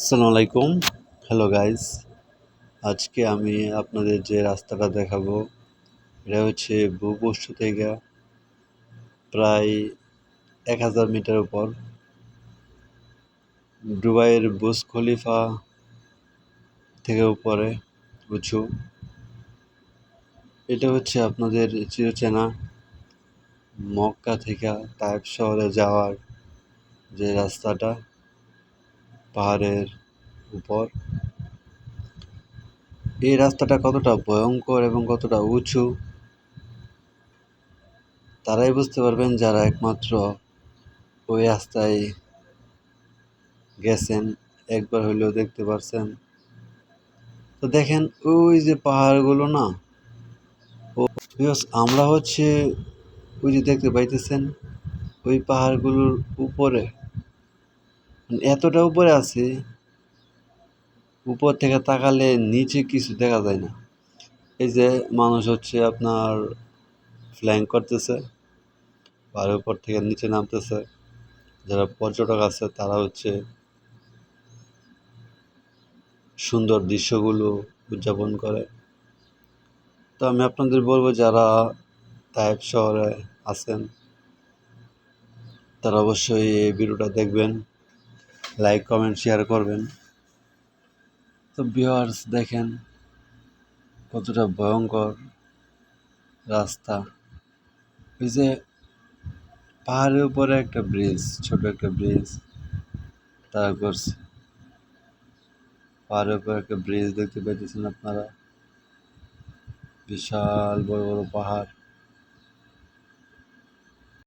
আসসালামু আলাইকুম। Hello guys আজকে আমি আপনাদের যে রাস্তাটা দেখাবো, এটা হচ্ছে ভূপোষ্ঠ থেকে প্রায় এক হাজার মিটার উপর। দুবাইয়ের বুজ খলিফা থেকে উপরে, উঁচু। এটা হচ্ছে আপনাদের চিরচেনা মক্কা থেকে তাইপ শহরে যাওয়ার যে রাস্তাটা। পাহাড়ের উপর। এই রাস্তাটা কতটা ভয়ঙ্কর এবং কতটা উঁচু, তারাই বুঝতে পারবেন যারা একমাত্র ওই রাস্তায় গেছেন, একবার হইলেও দেখতে পারছেন। তো দেখেন ওই যে পাহাড়গুলো না, ও আমরা হচ্ছে ওই যে দেখতে পাইতেছেন ওই পাহাড়গুলোর উপরে। এতটা উপরে আছে, উপর থেকে তাকালে নিচে কিছু দেখা যায় না। এই যে মানুষ হচ্ছে আপনার ফ্ল্যাং করতেছে পাহাড়ের উপর থেকে নিচে নামতেছে। যারা পর্যটক আছে, তারা হচ্ছে সুন্দর দৃশ্যগুলো উদযাপন করে। তো আমি আপনাদের বলব, যারা তাইপ শহরে আছেন, তারা অবশ্যই এই ভিডিওটা দেখবেন। লাইক কমেন্ট শেয়ার করবেন। তো ভিউয়ার্স দেখেন কতটা ভয়ঙ্কর রাস্তা। ওই যে পাহাড়ের উপরে একটা ব্রিজ ছোট একটা ব্রিজ তারা করছে পাহাড়ের উপরে একটা ব্রিজ দেখতে পাইতেছেন আপনারা। বিশাল বড় বড় পাহাড়।